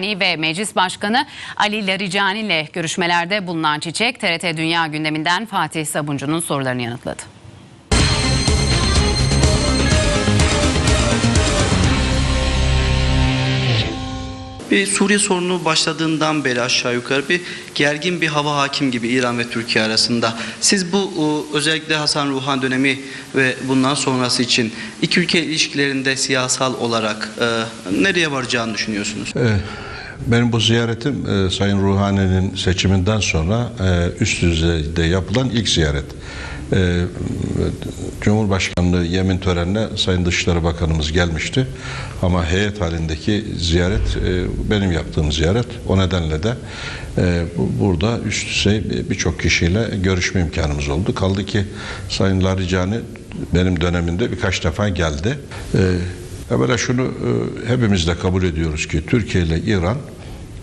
ve Meclis Başkanı Ali Laricani ile görüşmelerde bulunan Çiçek, TRT Dünya gündeminden Fatih Sabuncu'nun sorularını yanıtladı. Bir Suriye sorunu başladığından beri aşağı yukarı bir gergin bir hava hakim gibi İran ve Türkiye arasında. Siz bu özellikle Hasan Ruhan dönemi ve bundan sonrası için iki ülke ilişkilerinde siyasal olarak e, nereye varacağını düşünüyorsunuz? Ee, Benim bu ziyaretim e, Sayın Ruhani'nin seçiminden sonra e, üst düzeyde yapılan ilk ziyaret. E, Cumhurbaşkanlığı yemin törenine Sayın Dışişleri Bakanımız gelmişti. Ama heyet halindeki ziyaret e, benim yaptığım ziyaret. O nedenle de e, bu- burada üst düzey bir- birçok kişiyle görüşme imkanımız oldu. Kaldı ki Sayın Laricani benim döneminde birkaç defa geldi. E, Evvela şunu e, hepimiz de kabul ediyoruz ki Türkiye ile İran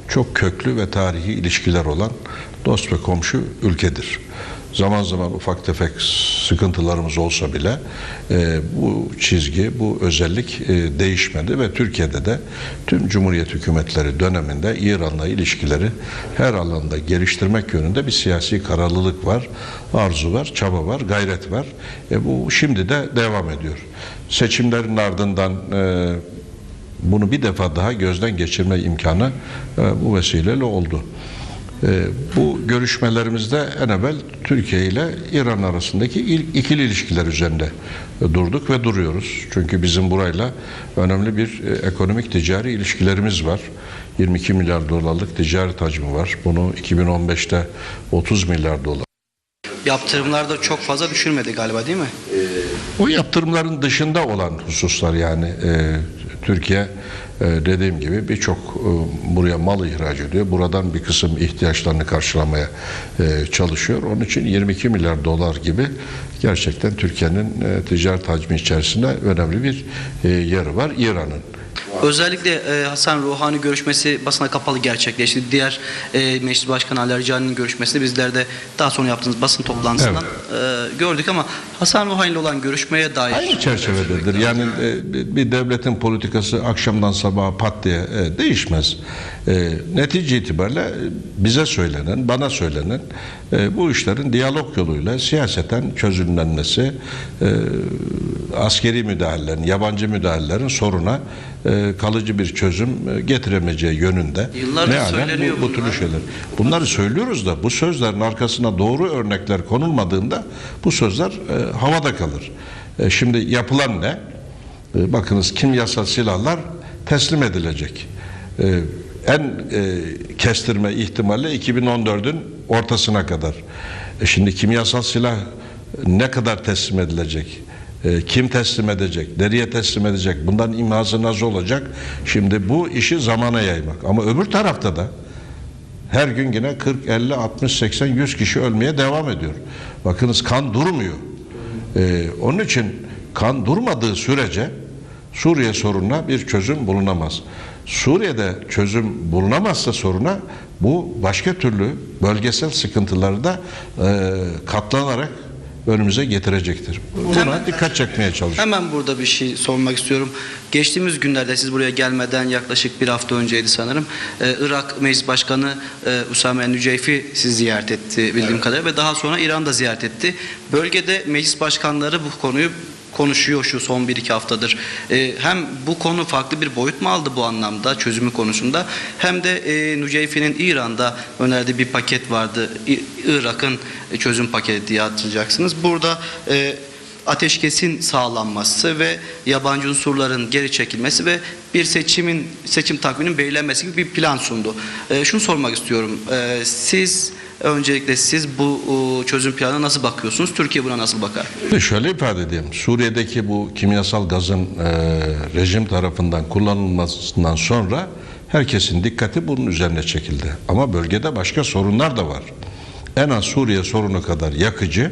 çok köklü ve tarihi ilişkiler olan dost ve komşu ülkedir. Zaman zaman ufak tefek sıkıntılarımız olsa bile e, bu çizgi, bu özellik e, değişmedi ve Türkiye'de de tüm Cumhuriyet hükümetleri döneminde İran'la ilişkileri her alanda geliştirmek yönünde bir siyasi kararlılık var, arzu var, çaba var, gayret var. E, bu şimdi de devam ediyor. Seçimlerin ardından e, bunu bir defa daha gözden geçirme imkanı e, bu vesileyle oldu. E, bu görüşmelerimizde en evvel Türkiye ile İran arasındaki il- ikili ilişkiler üzerinde e, durduk ve duruyoruz. Çünkü bizim burayla önemli bir e, ekonomik ticari ilişkilerimiz var. 22 milyar dolarlık ticaret hacmi var. Bunu 2015'te 30 milyar dolar. Yaptırımlar da çok fazla düşürmedi galiba değil mi? O yaptırımların dışında olan hususlar yani e, Türkiye dediğim gibi birçok e, buraya mal ihraç ediyor. Buradan bir kısım ihtiyaçlarını karşılamaya e, çalışıyor. Onun için 22 milyar dolar gibi gerçekten Türkiye'nin e, ticaret hacmi içerisinde önemli bir yeri var İran'ın. Özellikle e, Hasan Ruhani görüşmesi basına kapalı gerçekleşti. Diğer e, Meclis Başkanı Ali görüşmesini bizler de daha sonra yaptığımız basın toplantısından e, gördük ama Hasan Ruhani ile olan görüşmeye dair Aynı çerçevededir. Yani e, bir devletin politikası akşamdan sabaha pat diye e, değişmez. E, netice itibariyle e, bize söylenen, bana söylenen e, bu işlerin diyalog yoluyla siyaseten çözümlenmesi, e, askeri müdahalelerin, yabancı müdahalelerin soruna e, kalıcı bir çözüm e, getiremeyeceği yönünde. Yıllardır Mealen söyleniyor bu, bu türlü şeyler. Bunları söylüyoruz da bu sözlerin arkasına doğru örnekler konulmadığında bu sözler e, havada kalır. E, şimdi yapılan ne? E, bakınız kimyasal silahlar teslim edilecek. E, en e, kestirme ihtimalle 2014'ün ortasına kadar. E, şimdi kimyasal silah ne kadar teslim edilecek? E, kim teslim edecek? Nereye teslim edecek? Bundan imhası nasıl olacak? Şimdi bu işi zamana yaymak. Ama öbür tarafta da her gün yine 40, 50, 60, 80, 100 kişi ölmeye devam ediyor. Bakınız kan durmuyor. Ee, onun için kan durmadığı sürece Suriye sorununa bir çözüm bulunamaz. Suriye'de çözüm bulunamazsa soruna bu başka türlü bölgesel sıkıntıları da e, katlanarak önümüze getirecektir. Buna Hemen- dikkat çekmeye çalışıyoruz. Hemen burada bir şey sormak istiyorum. Geçtiğimiz günlerde siz buraya gelmeden yaklaşık bir hafta önceydi sanırım. Ee, Irak Meclis Başkanı e, Usame Nüceyfi sizi ziyaret etti bildiğim kadarıyla ve daha sonra İran da ziyaret etti. Bölgede meclis başkanları bu konuyu konuşuyor şu son bir iki haftadır. Ee, hem bu konu farklı bir boyut mu aldı bu anlamda çözümü konusunda hem de e, Nüceyfi'nin İran'da önerdiği bir paket vardı. Irak'ın çözüm paketi diye hatırlayacaksınız. Burada e, ateşkesin sağlanması ve yabancı unsurların geri çekilmesi ve bir seçimin seçim takviminin belirlenmesi gibi bir plan sundu. Ee, şunu sormak istiyorum. Ee, siz öncelikle siz bu çözüm planına nasıl bakıyorsunuz? Türkiye buna nasıl bakar? Şöyle ifade edeyim. Suriye'deki bu kimyasal gazın e, rejim tarafından kullanılmasından sonra herkesin dikkati bunun üzerine çekildi. Ama bölgede başka sorunlar da var. En az Suriye sorunu kadar yakıcı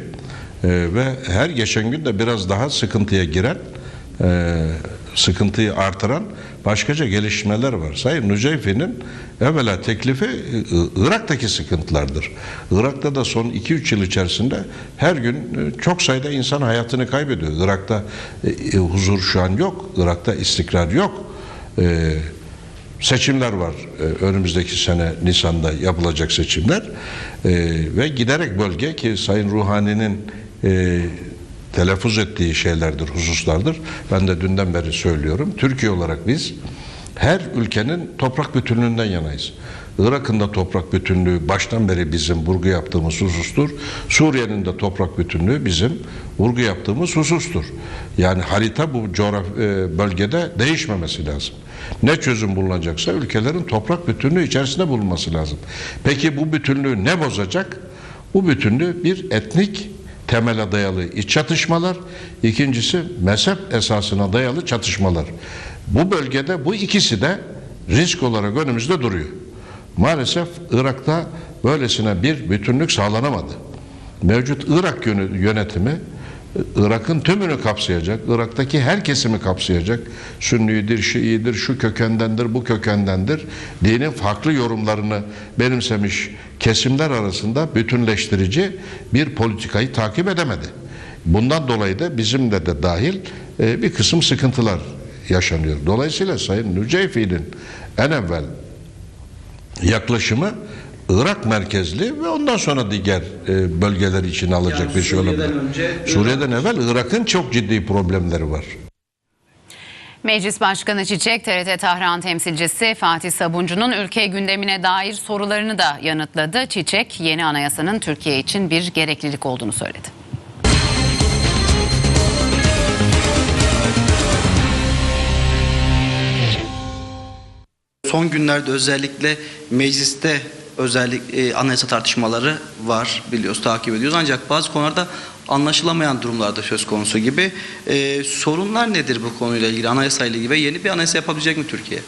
e, ve her geçen gün de biraz daha sıkıntıya giren e, sıkıntıyı artıran başkaca gelişmeler var. Sayın Nüceyfi'nin evvela teklifi e, Irak'taki sıkıntılardır. Irak'ta da son 2-3 yıl içerisinde her gün e, çok sayıda insan hayatını kaybediyor. Irak'ta e, huzur şu an yok. Irak'ta istikrar yok. Seçimler var. Önümüzdeki sene Nisan'da yapılacak seçimler. Ve giderek bölge ki Sayın Ruhani'nin telaffuz ettiği şeylerdir, hususlardır. Ben de dünden beri söylüyorum. Türkiye olarak biz her ülkenin toprak bütünlüğünden yanayız. Irak'ın da toprak bütünlüğü baştan beri bizim vurgu yaptığımız husustur. Suriye'nin de toprak bütünlüğü bizim vurgu yaptığımız husustur. Yani harita bu coğraf e, bölgede değişmemesi lazım. Ne çözüm bulunacaksa ülkelerin toprak bütünlüğü içerisinde bulunması lazım. Peki bu bütünlüğü ne bozacak? Bu bütünlüğü bir etnik temele dayalı iç çatışmalar, ikincisi mezhep esasına dayalı çatışmalar. Bu bölgede bu ikisi de risk olarak önümüzde duruyor. Maalesef Irak'ta böylesine bir bütünlük sağlanamadı. Mevcut Irak yönetimi Irak'ın tümünü kapsayacak, Irak'taki her kesimi kapsayacak. Sünnidir, Şiidir, şu kökendendir, bu kökendendir. Dinin farklı yorumlarını benimsemiş kesimler arasında bütünleştirici bir politikayı takip edemedi. Bundan dolayı da bizimle de dahil e, bir kısım sıkıntılar yaşanıyor. Dolayısıyla Sayın Nüceyfi'nin en evvel yaklaşımı Irak merkezli ve ondan sonra diğer e, bölgeler için alacak Yani bir şey Suriye'den olabilir. önce Suriye'den evvel Irak'ın çok ciddi problemleri var. Meclis Başkanı Çiçek, TRT Tahran temsilcisi Fatih Sabuncu'nun ülke gündemine dair sorularını da yanıtladı. Çiçek, yeni anayasanın Türkiye için bir gereklilik olduğunu söyledi. Son günlerde özellikle mecliste özellik e, anayasa tartışmaları var biliyoruz takip ediyoruz ancak bazı konularda anlaşılamayan durumlarda söz konusu gibi E, sorunlar nedir bu konuyla ilgili anayasayla ilgili ve yeni bir anayasa yapabilecek mi Türkiye?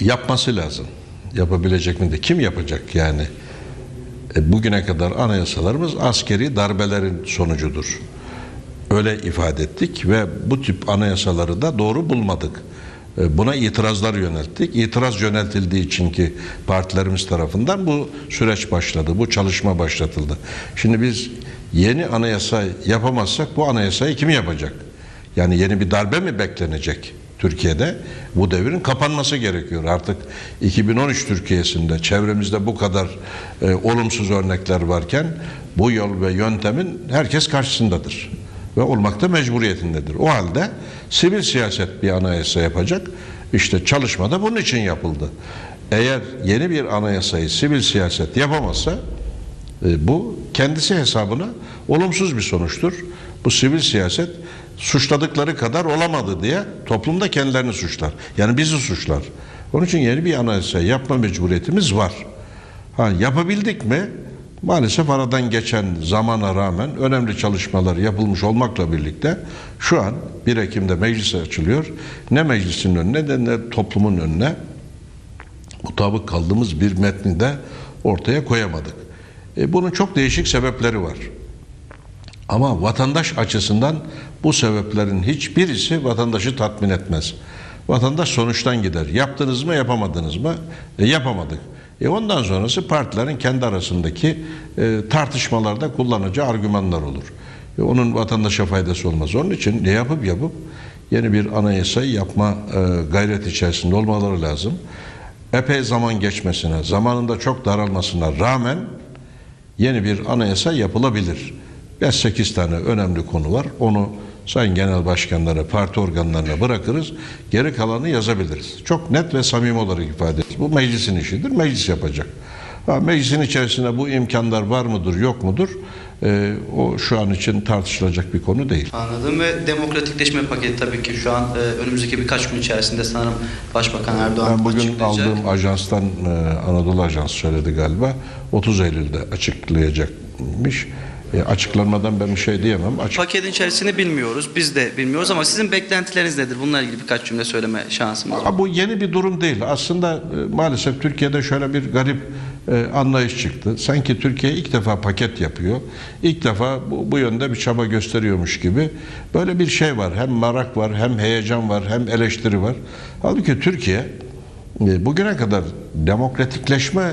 Yapması lazım. Yapabilecek mi de kim yapacak yani? E, bugüne kadar anayasalarımız askeri darbelerin sonucudur. Öyle ifade ettik ve bu tip anayasaları da doğru bulmadık. E, Buna itirazlar yönelttik. İtiraz yöneltildiği için ki partilerimiz tarafından bu süreç başladı, bu çalışma başlatıldı. Şimdi biz yeni anayasa yapamazsak bu anayasayı kim yapacak? Yani yeni bir darbe mi beklenecek Türkiye'de? Bu devrin kapanması gerekiyor. Artık 2013 Türkiye'sinde çevremizde bu kadar e, olumsuz örnekler varken bu yol ve yöntemin herkes karşısındadır ve olmakta mecburiyetindedir. O halde sivil siyaset bir anayasa yapacak. İşte çalışma da bunun için yapıldı. Eğer yeni bir anayasayı sivil siyaset yapamazsa e, bu kendisi hesabına olumsuz bir sonuçtur. Bu sivil siyaset suçladıkları kadar olamadı diye toplumda kendilerini suçlar. Yani bizi suçlar. Onun için yeni bir anayasa yapma mecburiyetimiz var. Ha, yapabildik mi? Maalesef aradan geçen zamana rağmen önemli çalışmalar yapılmış olmakla birlikte şu an 1 Ekim'de meclis açılıyor. Ne meclisin önüne ne de toplumun önüne mutabık kaldığımız bir metni de ortaya koyamadık. E, bunun çok değişik sebepleri var. Ama vatandaş açısından bu sebeplerin hiçbirisi vatandaşı tatmin etmez. Vatandaş sonuçtan gider. Yaptınız mı yapamadınız mı? E, yapamadık. E ondan sonrası partilerin kendi arasındaki e, tartışmalarda kullanacağı argümanlar olur. E, onun vatandaşa faydası olmaz. Onun için ne yapıp yapıp yeni bir anayasayı yapma e, gayret içerisinde olmaları lazım. Epey zaman geçmesine, zamanında çok daralmasına rağmen yeni bir anayasa yapılabilir. 5-8 tane önemli konu var. Onu Sayın Genel Başkanlara, parti organlarına bırakırız. Geri kalanı yazabiliriz. Çok net ve samimi olarak ifade ederiz. Bu meclisin işidir. Meclis yapacak. Ha, meclisin içerisinde bu imkanlar var mıdır, yok mudur? Ee, o şu an için tartışılacak bir konu değil. Anladım ve demokratikleşme paketi tabii ki şu an e, önümüzdeki birkaç gün içerisinde sanırım Başbakan Erdoğan Ben bugün açıklayacak. aldığım ajanstan e, Anadolu Ajansı söyledi galiba. 30 Eylül'de açıklayacakmış. E, açıklanmadan ben bir şey diyemem. Açık Paketin içerisini bilmiyoruz. Biz de bilmiyoruz ama sizin beklentileriniz nedir? Bununla ilgili birkaç cümle söyleme şansımız var. Bu yeni bir durum değil. Aslında e, maalesef Türkiye'de şöyle bir garip e, anlayış çıktı. Sanki Türkiye ilk defa paket yapıyor. İlk defa bu, bu yönde bir çaba gösteriyormuş gibi. Böyle bir şey var. Hem merak var, hem heyecan var, hem eleştiri var. Halbuki Türkiye e, bugüne kadar demokratikleşme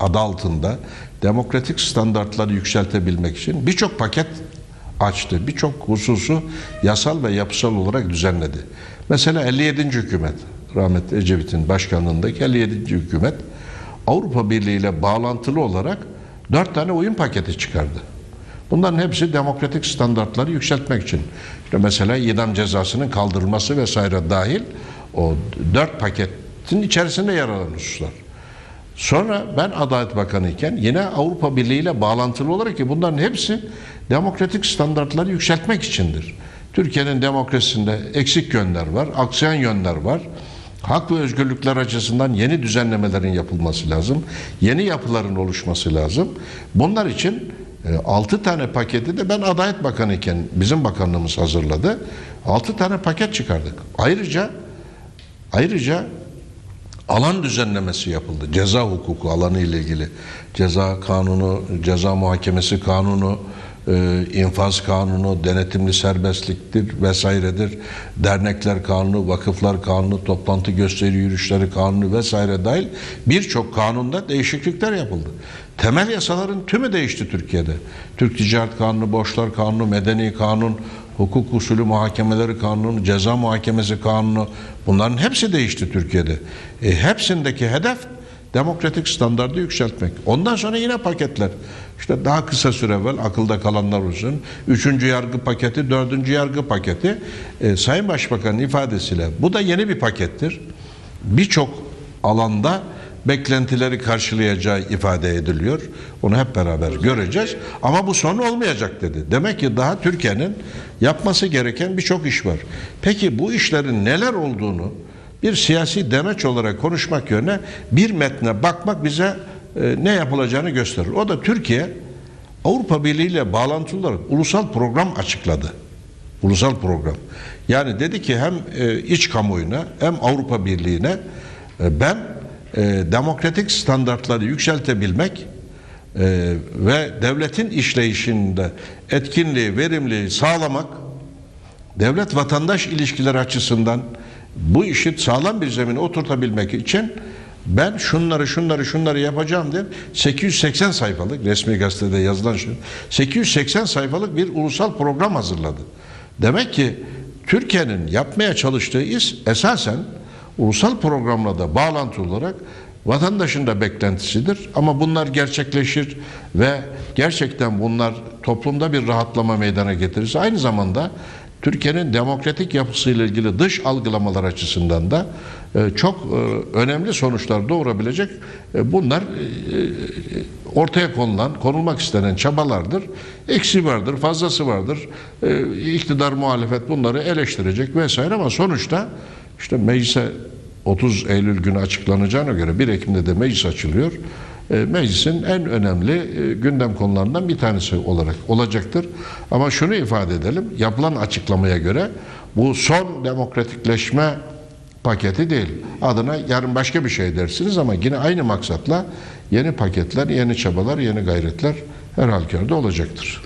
adı altında demokratik standartları yükseltebilmek için birçok paket açtı. Birçok hususu yasal ve yapısal olarak düzenledi. Mesela 57. hükümet rahmetli Ecevit'in başkanlığındaki 57. hükümet Avrupa Birliği ile bağlantılı olarak dört tane oyun paketi çıkardı. Bunların hepsi demokratik standartları yükseltmek için. İşte mesela idam cezasının kaldırılması vesaire dahil o dört paketin içerisinde yer alan hususlar. Sonra ben Adalet Bakanı iken yine Avrupa Birliği ile bağlantılı olarak ki bunların hepsi demokratik standartları yükseltmek içindir. Türkiye'nin demokrasisinde eksik yönler var, aksayan yönler var. Hak ve özgürlükler açısından yeni düzenlemelerin yapılması lazım. Yeni yapıların oluşması lazım. Bunlar için 6 tane paketi de ben Adalet Bakanı iken bizim bakanlığımız hazırladı. 6 tane paket çıkardık. Ayrıca ayrıca alan düzenlemesi yapıldı. Ceza hukuku alanı ile ilgili. Ceza kanunu, ceza muhakemesi kanunu, e, infaz kanunu, denetimli serbestliktir vesairedir. Dernekler kanunu, vakıflar kanunu, toplantı gösteri yürüyüşleri kanunu vesaire dahil birçok kanunda değişiklikler yapıldı. Temel yasaların tümü değişti Türkiye'de. Türk Ticaret Kanunu, Borçlar Kanunu, Medeni Kanun, hukuk usulü muhakemeleri kanunu, ceza muhakemesi kanunu bunların hepsi değişti Türkiye'de. E, hepsindeki hedef demokratik standardı yükseltmek. Ondan sonra yine paketler. İşte daha kısa süre evvel akılda kalanlar olsun. Üçüncü yargı paketi, dördüncü yargı paketi. E, Sayın Başbakan'ın ifadesiyle bu da yeni bir pakettir. Birçok alanda beklentileri karşılayacağı ifade ediliyor. Onu hep beraber göreceğiz. Ama bu son olmayacak dedi. Demek ki daha Türkiye'nin yapması gereken birçok iş var. Peki bu işlerin neler olduğunu bir siyasi demeç olarak konuşmak yerine bir metne bakmak bize e, ne yapılacağını gösterir. O da Türkiye Avrupa Birliği ile bağlantılı olarak ulusal program açıkladı. Ulusal program. Yani dedi ki hem e, iç kamuoyuna hem Avrupa Birliği'ne e, ben e, demokratik standartları yükseltebilmek e, ve devletin işleyişinde etkinliği, verimliliği sağlamak devlet vatandaş ilişkileri açısından bu işi sağlam bir zemine oturtabilmek için ben şunları şunları şunları yapacağım diye 880 sayfalık resmi gazetede yazılan şu 880 sayfalık bir ulusal program hazırladı. Demek ki Türkiye'nin yapmaya çalıştığı iş esasen ulusal programla da bağlantı olarak vatandaşın da beklentisidir. Ama bunlar gerçekleşir ve gerçekten bunlar toplumda bir rahatlama meydana getirirse aynı zamanda Türkiye'nin demokratik yapısıyla ilgili dış algılamalar açısından da e, çok e, önemli sonuçlar doğurabilecek e, bunlar ortaya konulan, konulmak istenen çabalardır. Eksi vardır, fazlası vardır. İktidar muhalefet bunları eleştirecek vesaire ama sonuçta işte meclise 30 Eylül günü açıklanacağına göre 1 Ekim'de de meclis açılıyor. E, meclisin en önemli e, gündem konularından bir tanesi olarak olacaktır. Ama şunu ifade edelim, yapılan açıklamaya göre bu son demokratikleşme paketi değil. Adına yarın başka bir şey dersiniz ama yine aynı maksatla yeni paketler, yeni çabalar, yeni gayretler her halükarda olacaktır.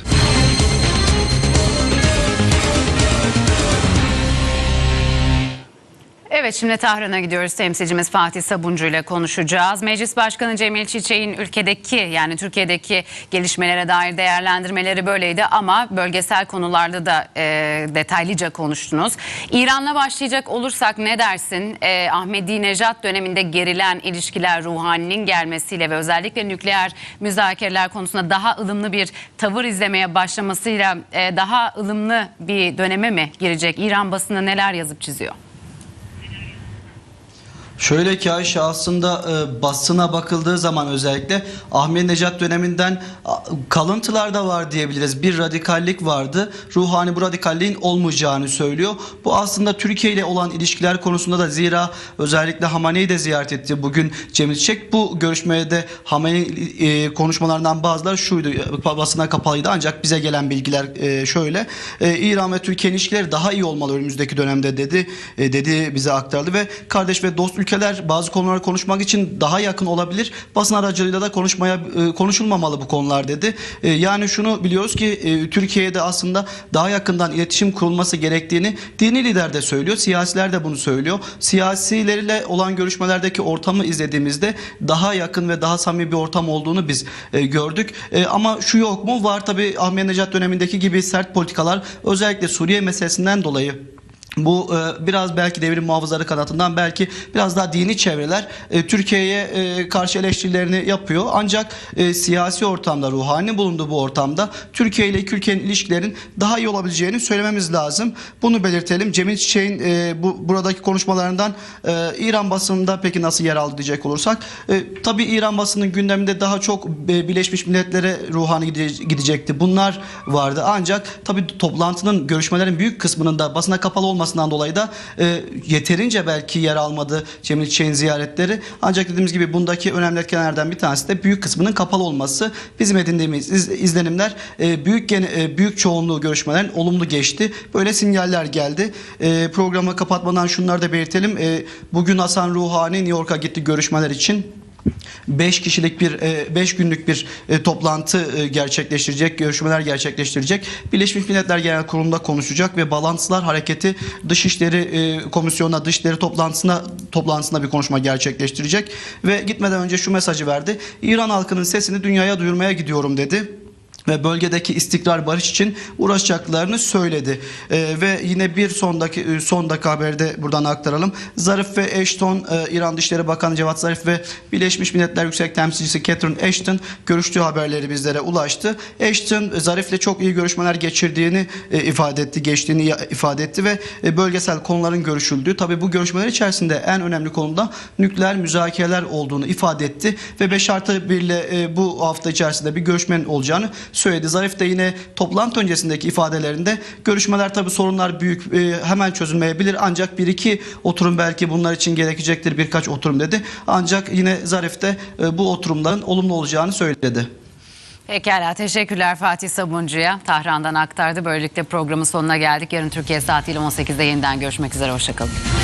Evet şimdi Tahran'a gidiyoruz. Temsilcimiz Fatih Sabuncu ile konuşacağız. Meclis Başkanı Cemil Çiçek'in ülkedeki yani Türkiye'deki gelişmelere dair değerlendirmeleri böyleydi ama bölgesel konularda da e, detaylıca konuştunuz. İran'la başlayacak olursak ne dersin? E, Ahmedi Nejat döneminde gerilen ilişkiler ruhaninin gelmesiyle ve özellikle nükleer müzakereler konusunda daha ılımlı bir tavır izlemeye başlamasıyla e, daha ılımlı bir döneme mi girecek? İran basını neler yazıp çiziyor? Şöyle ki Ayşe aslında e, basına bakıldığı zaman özellikle Ahmet Necat döneminden kalıntılar da var diyebiliriz. Bir radikallik vardı. Ruhani bu radikalliğin olmayacağını söylüyor. Bu aslında Türkiye ile olan ilişkiler konusunda da zira özellikle Hamane'yi de ziyaret etti bugün Cemil Çiçek. Bu görüşmede de Hamane e, konuşmalarından bazıları şuydu. e, Basına kapalıydı ancak bize gelen bilgiler e, şöyle. E, İran ve Türkiye ilişkileri daha iyi olmalı önümüzdeki dönemde dedi. E, dedi bize aktardı ve kardeş ve dost ülkeler bazı konuları konuşmak için daha yakın olabilir. Basın aracılığıyla da konuşmaya e, konuşulmamalı bu konular dedi. E, yani şunu biliyoruz ki e, Türkiye'de aslında daha yakından iletişim kurulması gerektiğini dini lider de söylüyor. Siyasiler de bunu söylüyor. Siyasilerle olan görüşmelerdeki ortamı izlediğimizde daha yakın ve daha samimi bir ortam olduğunu biz gördük. Ama şu yok mu? Var tabii Ahmet Necat dönemindeki gibi sert politikalar özellikle Suriye meselesinden dolayı bu e, biraz belki devrim muhafızları kanatından belki biraz daha dini çevreler e, Türkiye'ye e, karşı eleştirilerini yapıyor. Ancak e, siyasi ortamda ruhani bulunduğu bu ortamda Türkiye ile iki ilişkilerin daha iyi olabileceğini söylememiz lazım. Bunu belirtelim. Cemil Çiçek'in e, bu buradaki konuşmalarından e, İran basınında peki nasıl yer aldı diyecek olursak e, tabii İran basının gündeminde daha çok e, Birleşmiş Milletler'e ruhani gide- gidecekti. Bunlar vardı. Ancak tabii toplantının görüşmelerin büyük kısmının da basına kapalı olmasından dolayı da e, yeterince belki yer almadı Cemil Çiçek'in ziyaretleri. Ancak dediğimiz gibi bundaki önemli etkenlerden bir tanesi de büyük kısmının kapalı olması. Bizim edindiğimiz iz- izlenimler e, büyük gene, e, büyük çoğunluğu görüşmelerin olumlu geçti. Böyle sinyaller geldi. E, programı kapatmadan şunları da belirtelim. E, bugün Hasan Ruhani New York'a gitti görüşmeler için. 5 kişilik bir 5 günlük bir e, toplantı e, gerçekleştirecek, görüşmeler gerçekleştirecek. Birleşmiş Milletler Genel Kurulu'nda konuşacak ve Bağlantılar Hareketi Dışişleri e, Komisyonu'na, Dışişleri toplantısına toplantısında bir konuşma gerçekleştirecek ve gitmeden önce şu mesajı verdi. İran halkının sesini dünyaya duyurmaya gidiyorum dedi ve bölgedeki istikrar barış için uğraşacaklarını söyledi. Ee, ve yine bir sondaki son dakika haberi buradan aktaralım. Zarif ve Ashton, e, İran Dışişleri Bakanı Cevat Zarif ve Birleşmiş Milletler Yüksek Temsilcisi Catherine Ashton görüştüğü haberleri bizlere ulaştı. Ashton e, Zarif'le çok iyi görüşmeler geçirdiğini e, ifade etti, geçtiğini ifade etti ve e, bölgesel konuların görüşüldüğü. Tabii bu görüşmeler içerisinde en önemli konuda nükleer müzakereler olduğunu ifade etti ve 5 artı 1 ile e, bu hafta içerisinde bir görüşmenin olacağını söyledi. Zarif de yine toplantı öncesindeki ifadelerinde görüşmeler tabii sorunlar büyük e, hemen çözülmeyebilir ancak bir iki oturum belki bunlar için gerekecektir birkaç oturum dedi. Ancak yine Zarif de e, bu oturumların olumlu olacağını söyledi. Pekala teşekkürler Fatih Sabuncu'ya. Tahran'dan aktardı. Böylelikle programın sonuna geldik. Yarın Türkiye saatiyle 18'de yeniden görüşmek üzere. Hoşçakalın.